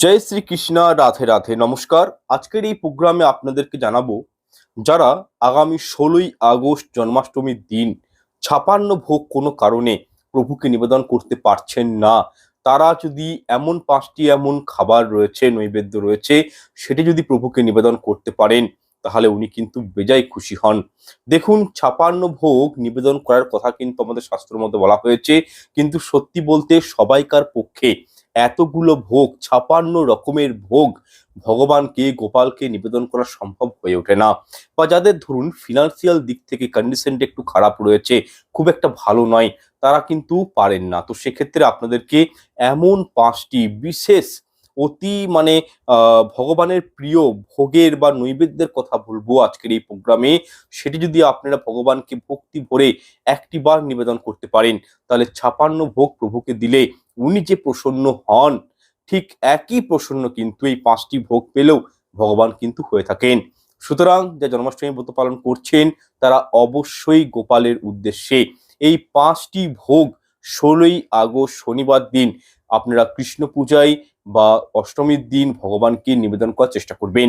জয় শ্রীকৃষ্ণা রাধে রাধে। নমস্কার। আজকের এই প্রোগ্রামে আপনাদেরকে জানাব, যারা আগামী ষোলোই আগস্ট জন্মাষ্টমীর দিন ছাপান্ন ভোগ কোনো কারণে প্রভুকে নিবেদন করতে পারছেন না, তারা যদি এমন পাঁচটি এমন খাবার রয়েছে, নৈবেদ্য রয়েছে, সেটি যদি প্রভুকে নিবেদন করতে পারেন, তাহলে উনি কিন্তু বেজায় খুশি হন। দেখুন, ছাপান্ন ভোগ নিবেদন করার কথা কিন্তু আমাদের শাস্ত্রের মধ্যে বলা হয়েছে, কিন্তু সত্যি বলতে সবাইকার পক্ষে এতগুলো ভোগ, ছাপান্ন রকমের ভোগ ভগবানকে, গোপালকে নিবেদন করা সম্ভব হয়ে ওঠে না। বা যাদের ধরুন ফিনান্সিয়াল দিক থেকে কন্ডিশনটা একটু খারাপ রয়েছে, খুব একটা ভালো নয়, তারা কিন্তু পারেন না। তো সেক্ষেত্রে আপনাদেরকে এমন পাঁচটি বিশেষ অতি মানে ভগবানের প্রিয় ভোগের বা নৈবেদ্যের কথা বলব আজকের এই প্রোগ্রামে। সেটি যদি আপনারা ভগবানকে ভক্তি ভরে একটি বার নিবেদন করতে পারেন, তাহলে ছাপান্ন ভোগ প্রভুকে দিলে উনি যে প্রসন্ন হন, ঠিক একই প্রসন্ন কিন্তু এই পাঁচটি ভোগ পেলেও ভগবান কিন্তু হয়ে থাকেন। সুতরাং যা জন্মাষ্টমী ব্রত পালন করছেন, তারা অবশ্যই গোপালের উদ্দেশ্যে এই পাঁচটি ভোগ ষোলোই আগস্ট শনিবার দিন আপনারা কৃষ্ণ পূজায় বা অষ্টমীর দিন ভগবানকে নিবেদন করার চেষ্টা করবেন।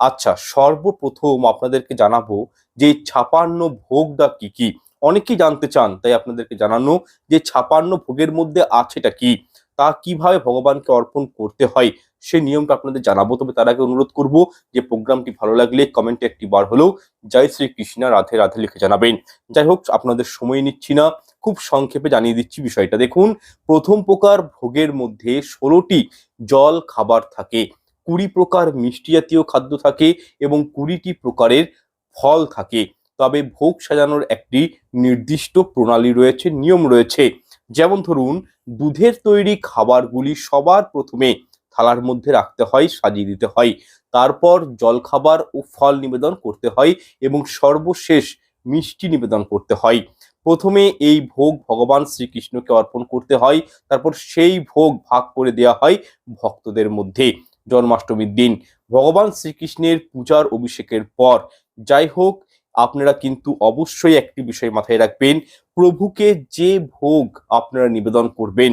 আচ্ছা সর্বপ্রথম আপনাদেরকে জানাব যে ছাপান্ন ভোগটা কি কি? অনেকেই জানতে চান, তাই আপনাদেরকে জানানো যে ছাপান্ন ভোগের মধ্যে আছেটা কি? তা কীভাবে ভগবানকে অর্পণ করতে হয়? সে নিয়মটা আপনাদের জানাব, তবে তার আগে অনুরোধ করব যে প্রোগ্রামটি ভালো লাগলে কমেন্টে একটি বার হলেও জয় শ্রী কৃষ্ণা রাধে রাধে লিখে জানাবেন। যাই হোক, আপনাদের সময় নিচ্ছি না। খুব সংক্ষেপে জানিয়ে দিচ্ছি বিষয়টা। দেখুন, প্রথম প্রকার ভোগের মধ্যে ষোলোটি জল খাবার থাকে। কুড়ি প্রকার মিষ্টি জাতীয় খাদ্য থাকে এবং কুড়িটি প্রকারের ফল থাকে। তবে ভোগ সাজানোর একটি নির্দিষ্ট প্রণালী রয়েছে, নিয়ম রয়েছে। যেমন ধরুন, দুধের তৈরি খাবারগুলি সবার প্রথমে থালার মধ্যে রাখতে হয়, সাজিয়ে দিতে হয়। তারপর জলখাবার ও ফল নিবেদন করতে হয় এবং সর্বশেষ মিষ্টি নিবেদন করতে হয়। প্রথমে এই ভোগ ভগবান শ্রীকৃষ্ণকে অর্পণ করতে হয়, তারপর সেই ভোগ ভাগ করে দেওয়া হয় ভক্তদের মধ্যে জন্মাষ্টমীর দিন। ভগবান শ্রীকৃষ্ণের পূজার অভিষেকের পর, যাই হোক আপনারা কিন্তু অবশ্যই একটি বিষয় মাথায় রাখবেন, প্রভুকে যে ভোগ আপনারা নিবেদন করবেন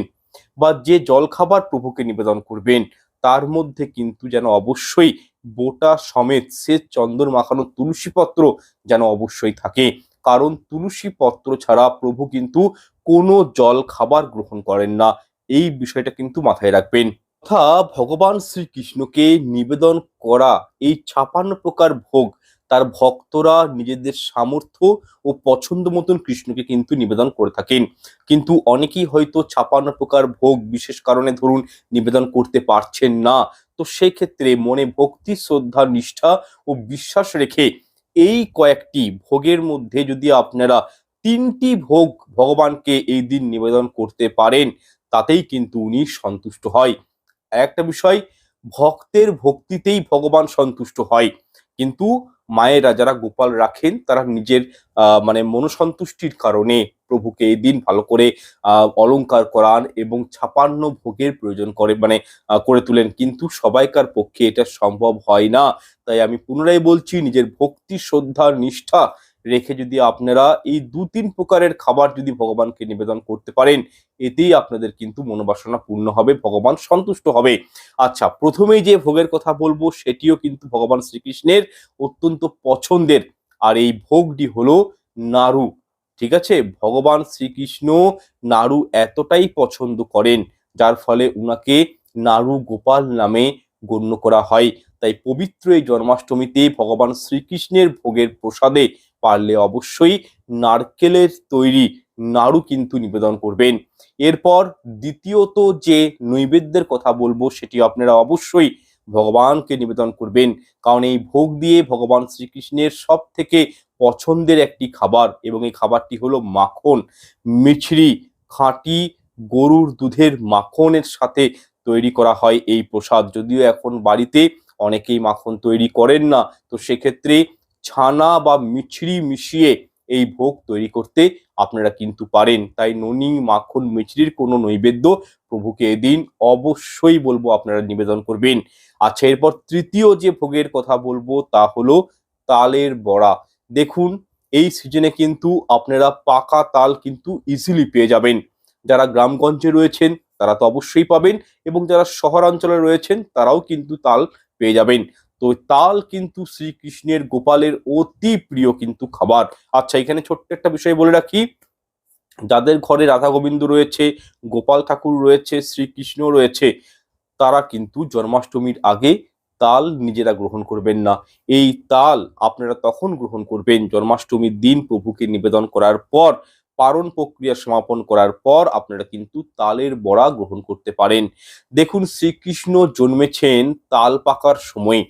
বা যে জলখাবার প্রভুকে নিবেদন করবেন, তার মধ্যে কিন্তু যেন অবশ্যই বোটা সমেত সে চন্দন মাখানো তুলসী পত্র যেন অবশ্যই থাকে। কারণ তুলসী পত্র ছাড়া প্রভু কিন্তু কোনো জল খাবার গ্রহণ করেন না। এই বিষয়টা কিন্তু মাথায় রাখবেন। তথা ভগবান শ্রীকৃষ্ণকে নিবেদন করা, এই ছাপান্ন প্রকার ভোগ তার ভক্তরা নিজেদের সামর্থ্য ও পছন্দ মতন কৃষ্ণকে কিন্তু নিবেদন করে থাকেন। কিন্তু অনেকেই হয়তো ছাপান্ন প্রকার ভোগ বিশেষ কারণে ধরুন নিবেদন করতে পারছেন না। তো সেক্ষেত্রে মনে ভক্তি, শ্রদ্ধা, নিষ্ঠা ও বিশ্বাস রেখে এই কয়েকটি ভোগের মধ্যে যদি আপনারা তিনটি ভোগ ভগবানকে এই দিন নিবেদন করতে পারেন, তাতেই কিন্তু উনি সন্তুষ্ট হয়। একটা বিষয়, ভক্তের ভক্তিতেই ভগবান সন্তুষ্ট হয়। কিন্তু মায়েরা যারা গোপাল রাখেন, তারা নিজের মানে মনসন্তুষ্টির কারণে প্রভুকে এই দিন ভালো করে অলঙ্কার করান এবং ছাপান্ন ভোগের প্রয়োজন করে মানে করে তুলেন। কিন্তু সবাইকার পক্ষে এটা সম্ভব হয় না। তাই আমি পুনরায় বলছি, নিজের ভক্তি শ্রদ্ধা নিষ্ঠা রেখে যদি আপনারা এই দু তিন প্রকারের খাবার যদি ভগবানকে নিবেদন করতে পারেন, এতেই আপনাদের কিন্তু মনোবাসনা পূর্ণ হবে, ভগবান সন্তুষ্ট হবে। আচ্ছা প্রথমেই যে ভোগের কথা বলব, সেটিও কিন্তু ভগবান শ্রীকৃষ্ণের অত্যন্ত পছন্দের। আর এই ভোগটি হলো নাড়ু, ঠিক আছে? ভগবান শ্রীকৃষ্ণ নাড়ু এতটাই পছন্দ করেন, যার ফলে উনাকে নাড়ু গোপাল নামে গণ্য করা হয়। তাই পবিত্র এই জন্মাষ্টমীতে ভগবান শ্রীকৃষ্ণের ভোগের প্রসাদে পারলে অবশ্যই নারকেলের তৈরি নাড়ু কিন্তু নিবেদন করবেন। এরপর দ্বিতীয়ত যে নৈবেদ্যের কথা বলব, সেটি আপনারা অবশ্যই ভগবানকে নিবেদন করবেন। কারণ এই ভোগ দিয়ে ভগবান শ্রীকৃষ্ণের সব থেকে পছন্দের একটি খাবার এবং এই খাবারটি হলো মাখন। মিছরি, খাঁটি, গরুর দুধের মাখনের সাথে তৈরি করা হয় এই প্রসাদ। যদিও এখন বাড়িতে অনেকেই মাখন তৈরি করেন না, তো সেক্ষেত্রে ছানা বা মিছরি মিশিয়ে এই ভোগ তৈরি করতে আপনারা কিন্তু পারেন। তাই ননি, মাখন, মিছরির কোনো নৈবেদ্য প্রভুকে এদিন অবশ্যই বলব আপনারা নিবেদন করবেন। আচ্ছা এরপর তৃতীয় যে ভোগের কথা বলব তা হলো তালের বড়া। দেখুন, এই সিজনে কিন্তু আপনারা পাকা তাল কিন্তু ইজিলি পেয়ে যাবেন। যারা গ্রামগঞ্জে রয়েছেন, তারা তো অবশ্যই পাবেন এবং যারা শহরাঞ্চলে রয়েছেন, তারাও কিন্তু তাল পেয়ে যাবেন। তো তাল কিন্তু শ্রীকৃষ্ণের গোপালের অতি প্রিয় কিন্তু খাবার। আচ্ছা এখানে ছোট্ট একটা বিষয় বলে রাখি। যাদের ঘরে রাধা গোবিন্দ রয়েছে, গোপাল ঠাকুর রয়েছে, শ্রীকৃষ্ণ রয়েছে, তারা কিন্তু জন্মাষ্টমীর আগে তাল নিজেরা গ্রহণ করবেন না। এই তাল আপনারা তখন গ্রহণ করবেন জন্মাষ্টমীর দিন প্রভুকে নিবেদন করার পর, পারণ প্রক্রিয়া সমাপন করার পর আপনারা কিন্তু তালের বড়া গ্রহণ করতে পারেন। দেখুন, শ্রীকৃষ্ণ জন্মেছেন তাল পাকার সময়।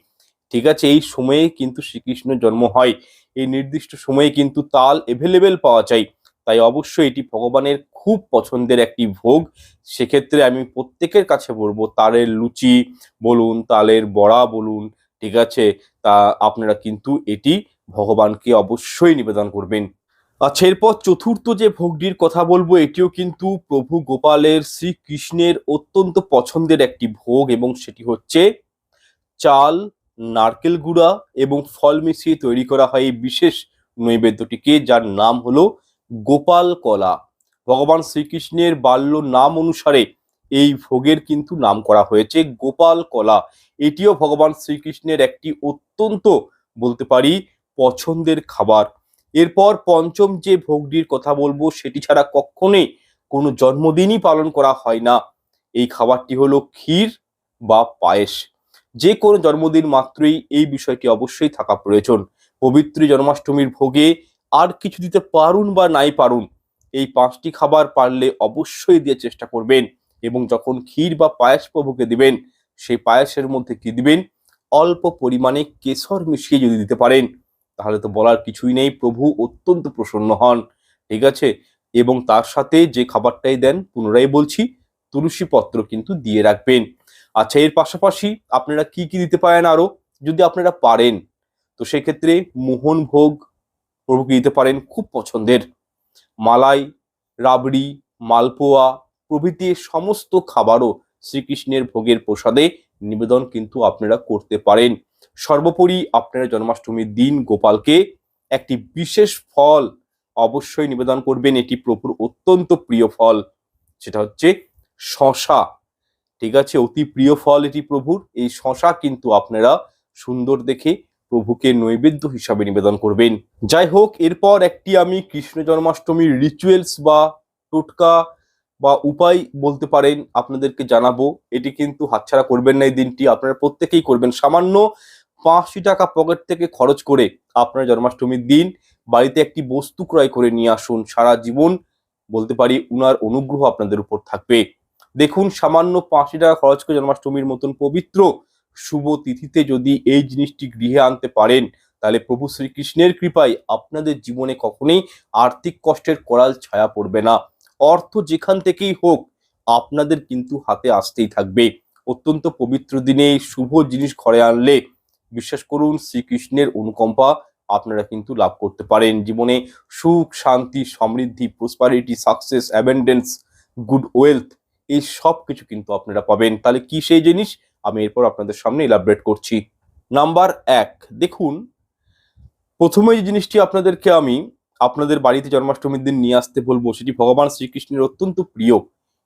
ঠিক আছে, এই সময়ে কিন্তু শ্রীকৃষ্ণ জন্ম হয়। এই নির্দিষ্ট সময়ে কিন্তু তাল এভেলেবেল পাওয়া যায়। তাই অবশ্যই এটি ভগবানের খুব পছন্দের একটি ভোগ। সেক্ষেত্রে আমি প্রত্যেকের কাছে বলব, তালের লুচি বলুন, তালের বড়া বলুন, ঠিক আছে, তা আপনারা কিন্তু এটি ভগবানকে অবশ্যই নিবেদন করবেন। আচ্ছা এরপর চতুর্থ যে ভোগটির কথা বলব, এটিও কিন্তু প্রভু গোপালের শ্রীকৃষ্ণের অত্যন্ত পছন্দের একটি ভোগ এবং সেটি হচ্ছে চাল নারকেল গুঁড়া এবং ফল মিশিয়ে তৈরি করা হয় এই বিশেষ নৈবেদ্যটিকে, যার নাম হলো গোপাল কলা। ভগবান শ্রীকৃষ্ণের বাল্য নাম অনুসারে এই ভোগের কিন্তু নাম করা হয়েছে গোপাল কলা। এটিও ভগবান শ্রীকৃষ্ণের একটি অত্যন্ত, বলতে পারি, পছন্দের খাবার। এরপর পঞ্চম যে ভোগটির কথা বলব, সেটি ছাড়া কখনোই কোনো জন্মদিনই পালন করা হয় না। এই খাবারটি হলো ক্ষীর বা পায়েস। যে কোনো জন্মদিন মাত্রই এই বিষয়টি অবশ্যই থাকা প্রয়োজন। পবিত্র জন্মাষ্টমীর ভোগে আর কিছু দিতে পারুন বা নাই পারুন, এই পাঁচটি খাবার পারলে অবশ্যই দিয়ে চেষ্টা করবেন এবং যখন ক্ষীর বা পায়েস প্রভুকে দিবেন সেই পায়েসের মধ্যে কি দিবেন? অল্প পরিমাণে কেশর মিশিয়ে যদি দিতে পারেন, তাহলে তো বলার কিছুই নেই, প্রভু অত্যন্ত প্রসন্ন হন, ঠিক আছে? এবং তার সাথে যে খাবারটাই দেন, পুনরায় বলছি, তুলসী পত্র কিন্তু দিয়ে রাখবেন। আচ্ছা এর পাশাপাশি আপনারা কি কি দিতে পারেন আরও? যদি আপনারা পারেন, তো সেক্ষেত্রে মোহন ভোগ প্রভুকে দিতে পারেন খুব পছন্দের। মালাই, রাবড়ি, মালপোয়া প্রভৃতি সমস্ত খাবারও শ্রীকৃষ্ণের ভোগের প্রসাদে নিবেদন কিন্তু আপনারা করতে পারেন। সর্বোপরি আপনারা জন্মাষ্টমীর দিন গোপালকে একটি বিশেষ ফল অবশ্যই নিবেদন করবেন। এটি প্রভুর অত্যন্ত প্রিয় ফল, সেটা হচ্ছে শশা। ঠিক আছে? অতি প্রিয় ফল এটি প্রভুর। এই শশা কিন্তু আপনারা সুন্দর দেখে প্রভুকে নৈবেদ্য হিসাবে নিবেদন করবেন। যাই হোক, এরপর একটি আমি কৃষ্ণ জন্মাষ্টমীর রিচুয়ালস বা টোটকা বা উপায় বলতে পারেন আপনাদেরকে জানাব। এটি কিন্তু হাতছাড়া করবেন না এই দিনটি। আপনারা প্রত্যেকেই করবেন। সামান্য পাঁচশো টাকা পকেট থেকে খরচ করে আপনার জন্মাষ্টমীর দিন বাড়িতে একটি বস্তু ক্রয় করে নিয়ে আসুন। সারা জীবন বলতে পারি উনার অনুগ্রহ আপনাদের উপর থাকবে। দেখুন, সামান্য পাঁচশো টাকা খরচ করে জন্মাষ্টমীর মতন পবিত্র শুভ তিথিতে যদি এই জিনিসটি গৃহে আনতে পারেন, তাহলে প্রভু শ্রীকৃষ্ণের কৃপায় আপনাদের জীবনে কখনোই আর্থিক কষ্টের করাল ছায়া পড়বে না। অর্থ যেখান থেকেই হোক, আপনাদের কিন্তু হাতে আসতেই থাকবে। অত্যন্ত পবিত্র দিনে শুভ জিনিস ঘরে আনলে বিশ্বাস করুন, শ্রীকৃষ্ণের অনুকম্পা আপনারা কিন্তু লাভ করতে পারেন। জীবনে সুখ, শান্তি, সমৃদ্ধি prosperity success abundance good wealth এই সব কিছু কিন্তু আপনারা পাবেন। তাহলে কি সেই জিনিস? আমি এরপর আপনাদের সামনে ইলাবরেট করছি। নাম্বার এক, দেখুন, প্রথমে যে জিনিসটি আপনাদেরকে আমি আপনাদের বাড়িতে জন্মাষ্টমীর দিন নিয়ে আসতে বলব, সেটি ভগবান শ্রীকৃষ্ণের অত্যন্ত প্রিয়।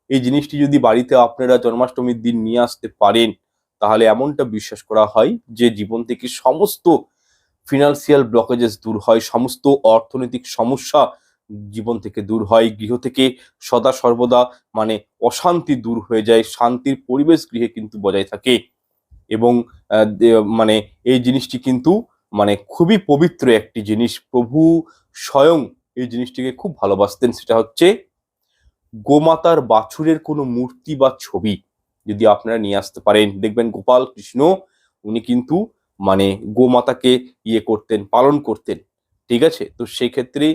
এই জিনিসটি যদি বাড়িতে আপনারা জন্মাষ্টমীর দিন নিয়ে আসতে পারেন, তাহলে এমনটা বিশ্বাস করা হয় যে জীবন থেকে সমস্ত ফিনান্সিয়াল ব্লকেজেস দূর হয়, সমস্ত অর্থনৈতিক সমস্যা জীবন থেকে দূর হয়, গৃহ থেকে সদা সর্বদা মানে অশান্তি দূর হয়ে যায়, শান্তির পরিবেশ গৃহে কিন্তু বজায় থাকে এবং মানে এই জিনিসটি কিন্তু মানে খুবই পবিত্র একটি জিনিস। প্রভু স্বয়ং এই জিনিসটিকে খুব ভালোবাসতেন, সেটা হচ্ছে গোমাতার বাছুরের কোনো মূর্তি বা ছবি যদি আপনারা নিয়ে আসতে পারেন। দেখবেন গোপাল কৃষ্ণ, উনি কিন্তু মানে গোমাতাকে ইয়ে করতেন, পালন করতেন, ঠিক আছে? তো সেই ক্ষেত্রে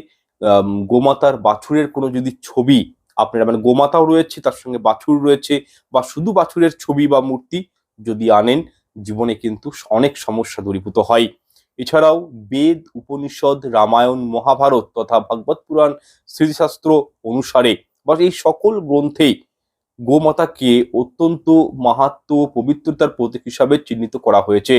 গোমাতার বাছুরের কোনো যদি ছবি আপনারা মানে গোমাতাও রয়েছে, তার সঙ্গে বাছুর রয়েছে, বা শুধু বাছুরের ছবি বা মূর্তি যদি আনেন, জীবনে কিন্তু অনেক সমস্যা দূরীভূত হয়। এছাড়াও বেদ, উপনিষদ, রামায়ণ, মহাভারত তথা ভাগবত পুরাণ, স্মৃতিশাস্ত্র অনুসারে, বা এই সকল গ্রন্থেই গোমাতাকে অত্যন্ত মাহাত্ম পবিত্রতার প্রতীক হিসাবে চিহ্নিত করা হয়েছে।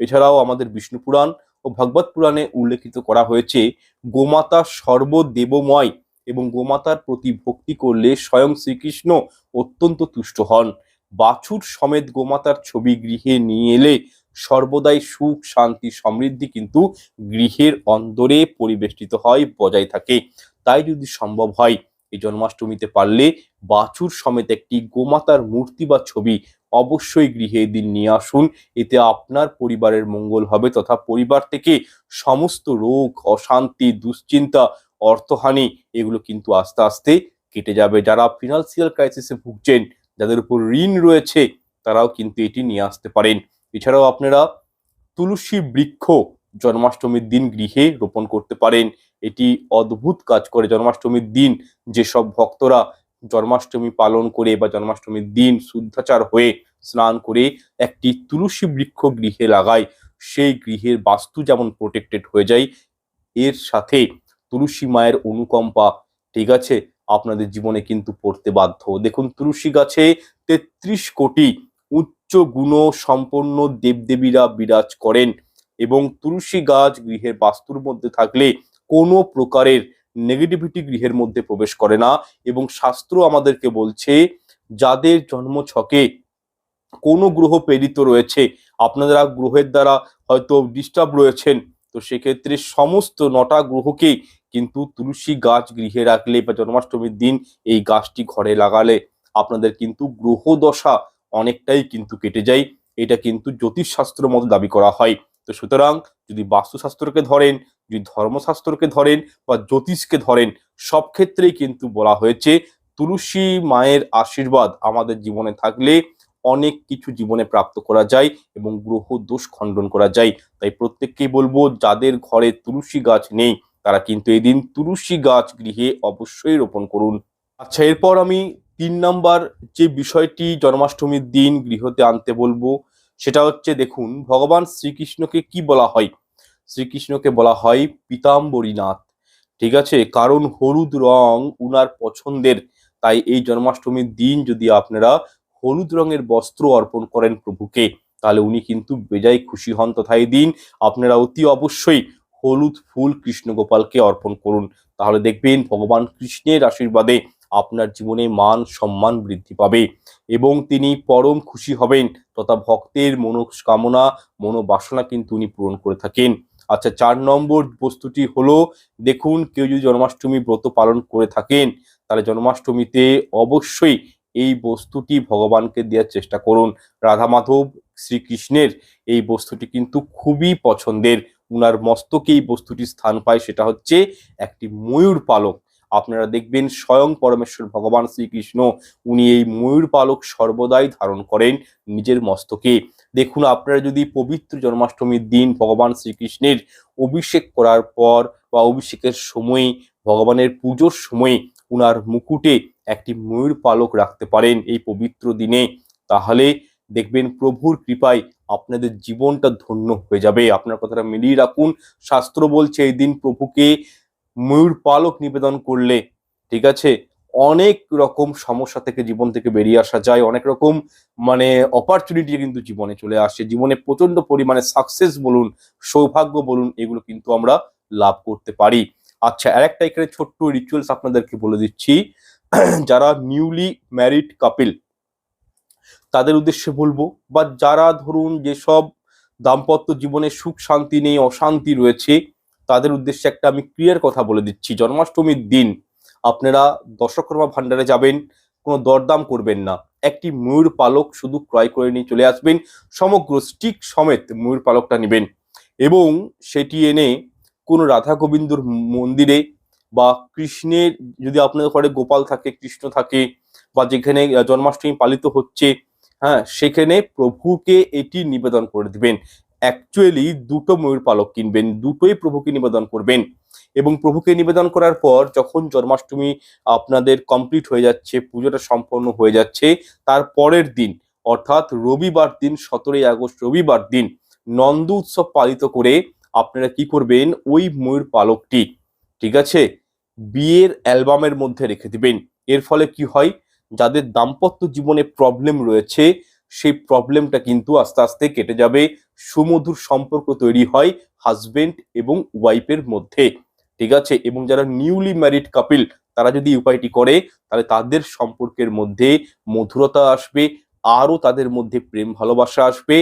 এছাড়াও আমাদের বিষ্ণু পুরাণ ও ভগবত পুরাণে উল্লেখিত করা হয়েছে, গোমাতা সর্বদেবময় এবং গোমাতার প্রতি ভক্তি করলে স্বয়ং শ্রীকৃষ্ণ অত্যন্ত তুষ্ট হন। বাছুর সমেত গোমাতার ছবি গৃহে নিয়ে এলে সর্বদাই সুখ, শান্তি, সমৃদ্ধি কিন্তু গৃহের অন্দরে পরিবেষ্টিত হয়, বজায় থাকে। তাই যদি সম্ভব হয়, এই জন্মাষ্টমীতে পারলে বাছুর সমেত একটি গোমাতার মূর্তি বা ছবি অবশ্যই গৃহে দিন নিয়ে আসুন। এতে আপনার পরিবারের মঙ্গল হবে তথা পরিবার থেকে সমস্ত রোগ, অশান্তি, দুশ্চিন্তা, অর্থহানি এগুলো কিন্তু আস্তে আস্তে কেটে যাবে। যারা ফিনান্সিয়াল ক্রাইসিসে ভুগছেন, যাদের উপর ঋণ রয়েছে, তারাও কিন্তু এটি নিয়ে আসতে পারেন। এছাড়াও আপনারা তুলসী বৃক্ষ জন্মাষ্টমীর দিন গৃহে রোপণ করতে পারেন। এটি অদ্ভুত কাজ করে জন্মাষ্টমীর দিন। যেসব ভক্তরা জন্মাষ্টমী পালন করে বা জন্মাষ্টমীর দিন শুদ্ধাচার হয়ে স্নান করে একটি তুলসী বৃক্ষ গৃহে লাগায়। সেই গৃহের বাস্তু যেমন প্রোটেক্টেড হয়ে যায়, এর সাথে তুলসী মায়ের অনুকম্পা ঠিক আছে? আপনাদের জীবনে কিন্তু পড়তে বাধ্য। দেখুন, তুলসী গাছে তেত্রিশ কোটি উচ্চ গুণ সম্পন্ন দেবদেবীরা বিরাজ করেন এবং তুলসী গাছ গৃহের বাস্তুর মধ্যে থাকলে কোনো প্রকারের নেগেটিভিটি গৃহের মধ্যে প্রবেশ করে না এবং শাস্ত্র আমাদেরকে বলছে, যাদের জন্ম ছকে কোনো গ্রহ প্রেরিত রয়েছে, আপনারা গ্রহের দ্বারা হয়তো ডিস্টার্ব রয়েছেন, তো সেক্ষেত্রে সমস্ত নটা গ্রহকে কিন্তু তুলসী গাছ গৃহে রাখলে বা জন্মাষ্টমীর দিন এই গাছটি ঘরে লাগালে আপনাদের কিন্তু গ্রহ দশা অনেকটাই কিন্তু কেটে যায়। এটা কিন্তু জ্যোতিষশাস্ত্র মতো দাবি করা হয়। তো সুতরাং যদি বাস্তুশাস্ত্রকে ধরেন যদি ধর্মশাস্ত্রকে ধরেন বা জ্যোতিষকে ধরেন, সব ক্ষেত্রেই কিন্তু বলা হয়েছে, তুলসী মায়ের আশীর্বাদ আমাদের জীবনে থাকলে অনেক কিছু জীবনে প্রাপ্ত করা যায় এবং গ্রহ দোষ খণ্ডন করা যায়। তাই প্রত্যেককেই বলব, যাদের ঘরে তুলসী গাছ নেই, তারা কিন্তু এই দিন তুলসী গাছ গৃহে অবশ্যই রোপণ করুন। আচ্ছা এরপর আমি তিন নাম্বার যে বিষয়টি জন্মাষ্টমীর দিন গৃহতে আনতে বলব, সেটা হচ্ছে দেখুন, ভগবান শ্রীকৃষ্ণকে কি বলা হয়? শ্রীকৃষ্ণকে বলা হয় পীতাম্বরীনাথ। ঠিক আছে? কারণ হলুদ রং উনার পছন্দের, তাই এই জন্মাষ্টমীর দিন যদি আপনারা হলুদ রঙের বস্ত্র অর্পণ করেন প্রভুকে, তাহলে উনি কিন্তু বেজায় খুশি হন। তথা এই দিন আপনারা অতি অবশ্যই হলুদ ফুল কৃষ্ণ গোপালকে অর্পণ করুন। তাহলে দেখবেন ভগবান কৃষ্ণের আশীর্বাদে আপনার জীবনে মান সম্মান বৃদ্ধি পাবে এবং তিনি পরম খুশি হবেন। তথা ভক্তের মনোকামনা, মনোবাসনা কিন্তু উনি পূরণ করে থাকেন। আচ্ছা চার নম্বর বস্তুটি হলো, দেখুন কেউ যদি জন্মাষ্টমী ব্রত পালন করে থাকেন, তাহলে জন্মাষ্টমীতে অবশ্যই এই বস্তুটি ভগবানকে দেওয়ার চেষ্টা করুন। রাধা মাধব শ্রীকৃষ্ণের এই বস্তুটি কিন্তু খুবই পছন্দের। উনার মস্তকে এই বস্তুটি স্থান পায়, সেটা হচ্ছে একটি ময়ূর পালক। আপনারা দেখবেন স্বয়ং পরমেশ্বর ভগবান শ্রীকৃষ্ণ, উনি এই ময়ূর পালক সর্বদাই ধারণ করেন নিজের মস্তকে। দেখুন, আপনারা যদি পবিত্র জন্মাষ্টমীর দিন ভগবান শ্রীকৃষ্ণের অভিষেক করার পর বা অভিষেকের সময়ে, ভগবানের পুজোর সময়ে উনার মুকুটে একটি ময়ূর পালক রাখতে পারেন এই পবিত্র দিনে, তাহলে দেখবেন প্রভুর কৃপায় আপনাদের জীবনটা ধন্য হয়ে যাবে। আপনার কথাটা মিলিয়ে রাখুন। শাস্ত্র বলছে, এই দিন প্রভুকে ময়ূর পালক নিবেদন করলে, ঠিক আছে? অনেক রকম সমস্যা থেকে জীবন থেকে বেরিয়ে আসা যায়। অনেক রকম মানে অপরচুনিটি কিন্তু জীবনে চলে আসে। জীবনে প্রচণ্ড পরিমাণে সাকসেস বলুন, সৌভাগ্য বলুন, এগুলো কিন্তু আমরা লাভ করতে পারি। আচ্ছা আর একটা এখানে ছোট্ট রিচুয়ালস আপনাদেরকে বলে দিচ্ছি। যারা নিউলি ম্যারিড কাপিল তাদের উদ্দেশ্যে বলব, বা যারা ধরুন যেসব দাম্পত্য জীবনে সুখ শান্তি নেই, অশান্তি রয়েছে তাদের উদ্দেশ্যে একটা আমি ক্লিয়ার কথা বলে দিচ্ছি। জন্মাষ্টমীর দিন আপনারা দশকর্মা ভান্ডারে যাবেন, কোনো দরদাম করবেন না। একটি ময়ূর পালক শুধু ক্রয় করে নিয়ে চলে আসবেন, সমগ্র স্টিক সমেত ময়ূর পালকটা নেবেন এবং সেটি এনে কোনো রাধা গোবিন্দর মন্দিরে বা কৃষ্ণের, যদি আপনাদের ঘরে গোপাল থাকে, কৃষ্ণ থাকে বা যেখানে জন্মাষ্টমী পালিত হচ্ছে হ্যাঁ সেখানে প্রভুকে এটি নিবেদন করে দিবেন। অ্যাকচুয়ালি দুটো ময়ূর পালক কিনবেন, দুটোই প্রভুকে নিবেদন করবেন। এবং প্রভুকে নিবেদন করার পর যখন জন্মাষ্টমী আপনাদের কমপ্লিট হয়ে যাচ্ছে, পুজোটা সম্পন্ন হয়ে যাচ্ছে, তার পরের দিন, অর্থাৎ রবিবার দিন, সতেরোই আগস্ট রবিবার দিন, নন্দ উৎসব পালিত করে আপনারা কি করবেন? ওই ময়ূর পালকটি, ঠিক আছে? বিয়ের অ্যালবামের মধ্যে রেখে দিবেন। এর ফলে কি হয়? যাদের দাম্পত্য জীবনে প্রবলেম রয়েছে সেই প্রবলেমটা কিন্তু আস্তে আস্তে কেটে যাবে। সুমধুর সম্পর্ক তৈরি হয় হাজবেন্ড এবং ওয়াইফের মধ্যে। ঠিক আছে? এবং যারা নিউলি ম্যারিড কাপিল তারা যদি উপায়টি করে, তাহলে তাদের সম্পর্কের মধ্যে মধুরতা আসবে, আরও তাদের মধ্যে প্রেম ভালোবাসা আসবে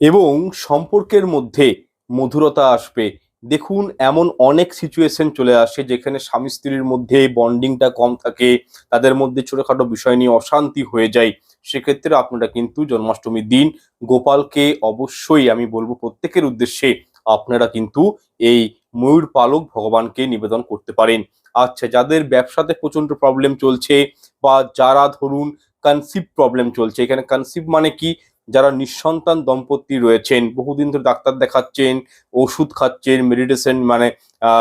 এবং সম্পর্কের মধ্যে মধুরতা আসবে। দেখুন, এমন অনেক সিচুয়েশন চলে আসে যেখানে স্বামী স্ত্রীর মধ্যে বন্ডিংটা কম থাকে, তাদের মধ্যে ছোটখাটো বিষয় নিয়ে অশান্তি হয়ে যায়। সেক্ষেত্রে আপনারা কিন্তু জন্মাষ্টমীর দিন গোপালকে অবশ্যই, আমি বলব প্রত্যেকের উদ্দেশ্যে, আপনারা কিন্তু এই ময়ূর পালক ভগবানকে নিবেদন করতে পারেন। আচ্ছা যাদের ব্যবসাতে প্রচণ্ড প্রবলেম চলছে বা যারা ধরুন কনসিভ প্রবলেম চলছে, এখানে কনসিভ মানে কি? যারা নিঃসন্তান দম্পতি রয়েছেন, বহুদিন ধরে ডাক্তার দেখাচ্ছেন, ওষুধ খাচ্ছেন মেডিটেশন মানে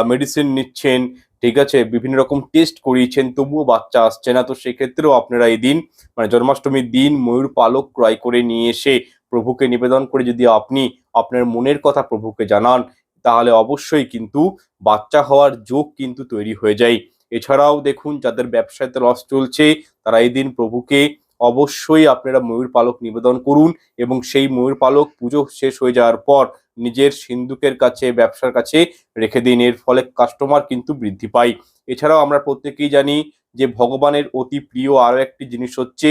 মেডিসিন নিচ্ছেন, ঠিক আছে? বিভিন্ন রকম টেস্ট করিয়েছেন, তবুও বাচ্চা আসছে না। তো সেক্ষেত্রেও আপনারা এই দিন মানে জন্মাষ্টমীর দিন ময়ূর পালক ক্রয় করে নিয়ে এসে প্রভুকে নিবেদন করে যদি আপনি আপনার মনের কথা প্রভুকে জানান, তাহলে অবশ্যই কিন্তু বাচ্চা হওয়ার যোগ কিন্তু তৈরি হয়ে যায়। এছাড়াও দেখুন, যাদের ব্যবসায়তে লস চলছে, তারা এই দিন প্রভুকে অবশ্যই আপনারা ময়ূর পালক নিবেদন করুন এবং সেই ময়ূর পালক পুজো শেষ হয়ে যাওয়ার পর নিজের সিন্ধুকের কাছে, ব্যবসার কাছে রেখে দিন। এর ফলে কাস্টমার কিন্তু বৃদ্ধি পায়। এছাড়াও আমরা প্রত্যেকেই জানি যে ভগবানের অতি প্রিয় আরও একটি জিনিস হচ্ছে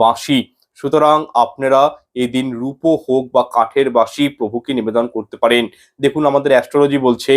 বাঁশি। সুতরাং আপনারা এই দিন রূপো হোক বা কাঠের বাঁশি প্রভুকে নিবেদন করতে পারেন। দেখুন, আমাদের অ্যাস্ট্রোলজি বলছে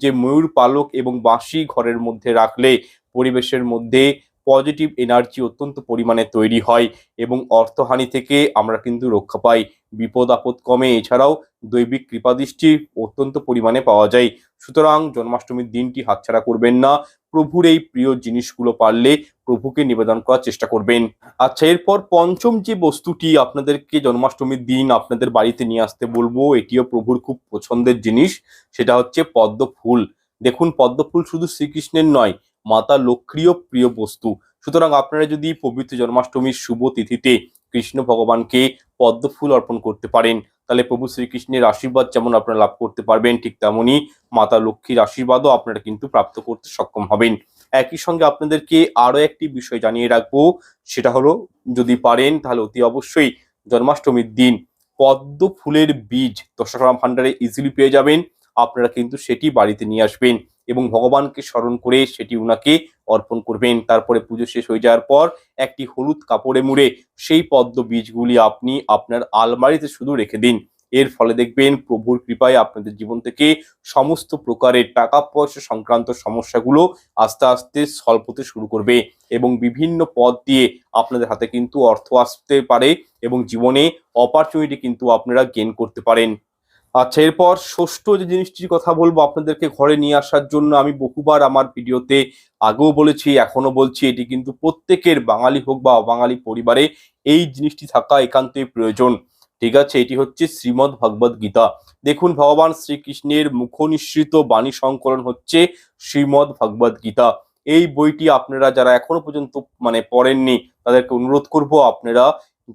যে ময়ূর পালক এবং বাঁশি ঘরের মধ্যে রাখলে পরিবেশের মধ্যে পজিটিভ এনার্জি অত্যন্ত পরিমাণে তৈরি হয় এবং অর্থহানি থেকে আমরা কিন্তু রক্ষা পাই। বিপদ আপদ কমে, এছাড়াও দৈবিক কৃপাদৃষ্টি অত্যন্ত পরিমাণে পাওয়া যায়। সুতরাং জন্মাষ্টমীর দিনটি হাতছাড়া করবেন না। প্রভুর এই প্রিয় জিনিসগুলো পারলে প্রভুকে নিবেদন করার চেষ্টা করবেন। আচ্ছা এরপর পঞ্চম যে বস্তুটি আপনাদেরকে জন্মাষ্টমীর দিন আপনাদের বাড়িতে নিয়ে আসতে বলব, এটিও প্রভুর খুব পছন্দের জিনিস, সেটা হচ্ছে পদ্ম ফুল দেখুন পদ্ম ফুল শুধু শ্রীকৃষ্ণের নয় মাতা লক্ষ্মীরও প্রিয় বস্তু। সুতরাং আপনারা যদি পবিত্র জন্মাষ্টমীর শুভ তিথিতে কৃষ্ণ ভগবানকে পদ্ম ফুল অর্পণ করতে পারেন, তাহলে প্রভু শ্রীকৃষ্ণের আশীর্বাদ যেমন আপনারা লাভ করতে পারবেন, ঠিক তেমনই মাতা লক্ষ্মীর আশীর্বাদও আপনারা কিন্তু প্রাপ্ত করতে সক্ষম হবেন। একই সঙ্গে আপনাদেরকে আরও একটি বিষয় জানিয়ে রাখব, সেটা হলো যদি পারেন তাহলে অতি অবশ্যই জন্মাষ্টমীর দিন পদ্ম ফুলের বীজ দশগ্রাম ভান্ডারে ইজিলি পেয়ে যাবেন। আপনারা কিন্তু সেটি বাড়িতে নিয়ে আসবেন। এবং ভগবানকে স্মরণ করে সেটি উনাকে অর্পণ করবেন। তারপরে পুজো শেষ হয়ে যাওয়ার পর একটি হলুদ কাপড়ে মুড়ে সেই পদ্ম বীজগুলি আপনি আপনার আলমারিতে শুধু রেখে দিন। এর ফলে দেখবেন প্রভুর কৃপায় আপনাদের জীবন থেকে সমস্ত প্রকারের টাকা পয়সা সংক্রান্ত সমস্যাগুলো আস্তে আস্তে সলভ হতে শুরু করবে এবং বিভিন্ন পদ দিয়ে আপনাদের হাতে কিন্তু অর্থ আসতে পারে এবং জীবনে অপরচুনিটি কিন্তু আপনারা গেন করতে পারেন। আচ্ছা এরপর ষষ্ঠ যে জিনিসটির কথা বলব আপনাদেরকে ঘরে নিয়ে আসার জন্য, আমি বহুবার আমার ভিডিওতে আগেও বলেছি এখনও বলছি, এটি কিন্তু প্রত্যেকের, বাঙালি হোক বা অবাঙালি পরিবারে, এই জিনিসটি থাকা একান্তই প্রয়োজন। ঠিক আছে, এটি হচ্ছে শ্রীমদ্ ভগবদ গীতা। দেখুন, ভগবান শ্রীকৃষ্ণের মুখনিসৃত বাণী সংকলন হচ্ছে শ্রীমদ্ ভগবদ গীতা। এই বইটি আপনারা যারা এখনও পর্যন্ত মানে পড়েননি, তাদেরকে অনুরোধ করব, আপনারা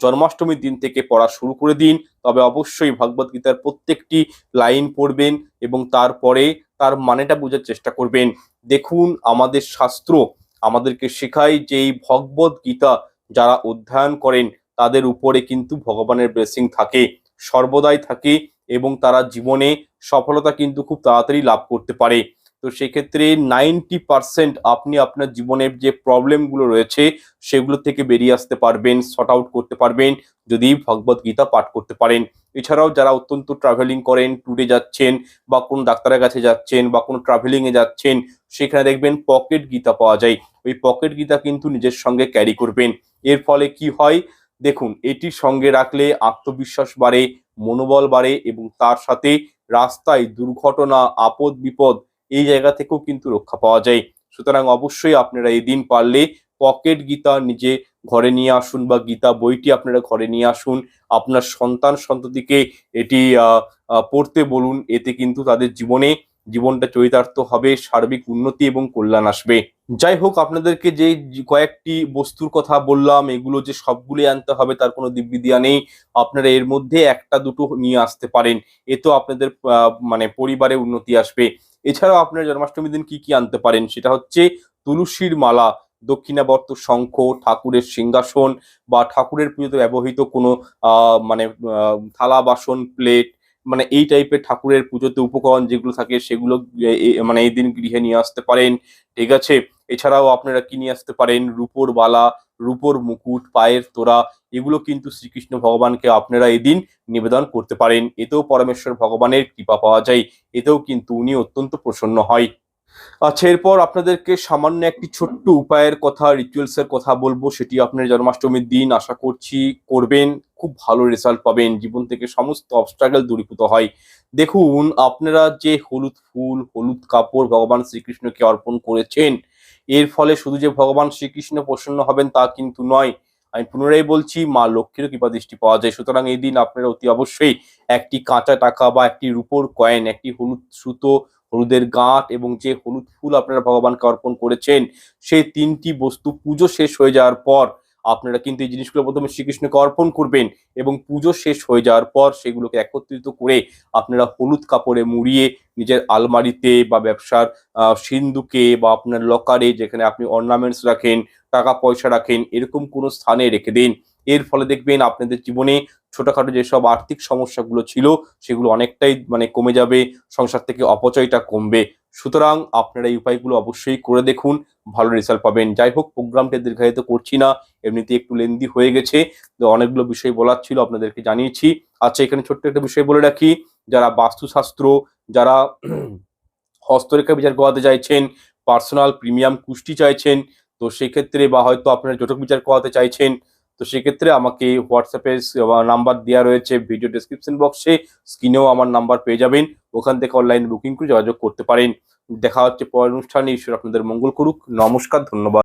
জন্মাষ্টমীর দিন থেকে পড়া শুরু করে দিন। তবে অবশ্যই ভগবদ গীতার প্রত্যেকটি লাইন পড়বেন এবং তারপরে তার মানেটা বোঝার চেষ্টা করবেন। দেখুন, আমাদের শাস্ত্র আমাদেরকে শেখায় যে এই ভগবদ গীতা যারা অধ্যয়ন করেন, তাদের উপরে কিন্তু ভগবানের ব্লেসিং থাকে, সর্বদাই থাকে এবং তারা জীবনে সফলতা কিন্তু খুব তাড়াতাড়ি লাভ করতে পারে। তো সেক্ষেত্রে নাইনটি পার্সেন্ট আপনি আপনার জীবনের যে প্রবলেমগুলো রয়েছে, সেগুলো থেকে বেরিয়ে আসতে পারবেন শর্ট আউট করতে পারবেন, যদি ভগবত গীতা পাঠ করতে পারেন। এছাড়াও যারা অত্যন্ত ট্রাভেলিং করেন ট্যুরে যাচ্ছেন, বা কোনো ডাক্তারের কাছে যাচ্ছেন, বা কোনো ট্রাভেলিংয়ে যাচ্ছেন, সেখানে দেখবেন পকেট গীতা পাওয়া যায়। ওই পকেট গীতা কিন্তু নিজের সঙ্গে ক্যারি করবেন। এর ফলে কি হয়? দেখুন, এটি সঙ্গে রাখলে আত্মবিশ্বাস বাড়ে, মনোবল বাড়ে, এবং তার সাথে রাস্তায় দুর্ঘটনা আপদ বিপদ এই জায়গা থেকেও কিন্তু রক্ষা পাওয়া যায়। সুতরাং অবশ্যই আপনারা এই দিন পারলে পকেট গীতা নিজে ঘরে নিয়ে আসুন বা গীতা বইটি আপনারা ঘরে নিয়ে আসুন। আপনার সন্তান সন্ততিকে এটি পড়তে বলুন। এতে কিন্তু তাদের জীবনে জীবনটা চরিতার্থ হবে, সার্বিক উন্নতি এবং কল্যাণ আসবে। যাই হোক, আপনাদেরকে যে যে কয়েকটি বস্তুর কথা বললাম, এগুলো যে সবগুলি আনতে হবে তার কোনো দিব্যিদিয়া নেই। আপনারা এর মধ্যে একটা দুটো নিয়ে আসতে পারেন। এতেও আপনাদের মানে পরিবারে উন্নতি আসবে। এছাড়াও আপনারা জন্মাষ্টমীর দিন কি কি আনতে পারেন? সেটা হচ্ছে তুলসীর মালা, দক্ষিণাবর্ত শঙ্খ, ঠাকুরের সিংহাসন বা ঠাকুরের পুজোতে ব্যবহৃত কোনো মানে থালা বাসন, প্লেট মানে এই টাইপের ঠাকুরের পুজোতে উপকরণ যেগুলো থাকে সেগুলো মানে এই দিন গৃহে নিয়ে আসতে পারেন, ঠিক আছে? এছাড়াও আপনারা কি নিয়ে আসতে পারেন? রূপোর বালা রূপোর মুকুট, পায়ের তোড়া, এগুলো কিন্তু শ্রীকৃষ্ণ ভগবানকে আপনারা এদিন নিবেদন করতে পারেন। এতেও পরমেশ্বর ভগবানের কৃপা পাওয়া যায়। এতেও কিন্তু উনি অত্যন্ত প্রসন্ন হয়। আচ্ছা এরপর আপনাদেরকে সামান্য একটি ছোট্ট উপায়ের কথা রিচুয়ালস এর কথা বলব। সেটি আপনার জন্মাষ্টমীর দিন আশা করছি করবেন। খুব ভালো রেজাল্ট পাবেন। জীবন থেকে সমস্ত অবস্ট্রাগল দূরীভূত হয়। দেখুন, আপনারা যে হলুদ ফুল, হলুদ কাপড় ভগবান শ্রীকৃষ্ণকে অর্পণ করেছেন এর ফলে শুধু যে ভগবান শ্রীকৃষ্ণ প্রসন্ন হবেন তা কিন্তু নয়। আমি পুনরায় বলছি, মা লক্ষ্মীরও কৃপা দৃষ্টি পাওয়া যায়। সুতরাং এই দিন আপনারা অতি অবশ্যই একটি কাঁচা টাকা বা একটি রূপোর কয়েন, একটি হলুদ সুতো, হলুদের গাঁট এবং যে হলুদ ফুল আপনারা ভগবানকে অর্পণ করেছেন, সেই তিনটি বস্তু পুজো শেষ হয়ে যাওয়ার পর আপনারা কিন্তু এই জিনিসগুলো প্রথমে শ্রীকৃষ্ণকে অর্পণ করবেন এবং পুজো শেষ হয়ে যাওয়ার পর সেগুলোকে একত্রিত করে আপনারা হলুদ কাপড়ে মুড়িয়ে নিজের আলমারিতে বা ব্যবসার সিন্ধুকে বা আপনার লকারে যেখানে আপনি অর্নামেন্টস রাখেন টাকা পয়সা রাখেন, এরকম কোনো স্থানে রেখে দিন। এর ফলে দেখবেন আপনাদের জীবনে ছোটখাটো যেসব আর্থিক সমস্যাগুলো ছিল, সেগুলো অনেকটাই মানে কমে যাবে, সংসার থেকে অপচয়টা কমবে। সুতরাং আপনারা এই উপায়গুলো অবশ্যই করে দেখুন, ভালো রেজাল্ট পাবেন। যাই হোক প্রোগ্রামটা দীর্ঘায়িত করছি না, এমনিতে একটু লেন্দি হয়ে গেছে। তো অনেকগুলো বিষয় বলার ছিল, আপনাদেরকে জানিয়েছি। আচ্ছা এখানে ছোট্ট একটা বিষয় বলে রাখি, যারা বাস্তুশাস্ত্র, যারা হস্তরেখা বিচার করাতে চাইছেন পার্সোনাল প্রিমিয়াম কুষ্টি চাইছেন, তো সেক্ষেত্রে বা হয়তো আপনারা জটক বিচার করাতে চাইছেন তো সেক্ষেত্রে আমাকে হোয়াটসঅ্যাপে নাম্বার দেওয়া রয়েছে ভিডিও ডিসক্রিপশন বক্সে স্ক্রিনেও আমার নাম্বার পেয়ে যাবেন। ওখান থেকে অনলাইন বুকিং করে যোগাযোগ করতে পারেন। দেখা হচ্ছে পরের অনুষ্ঠানে, ঈশ্বর আপনাদের মঙ্গল করুক। নমস্কার, ধন্যবাদ।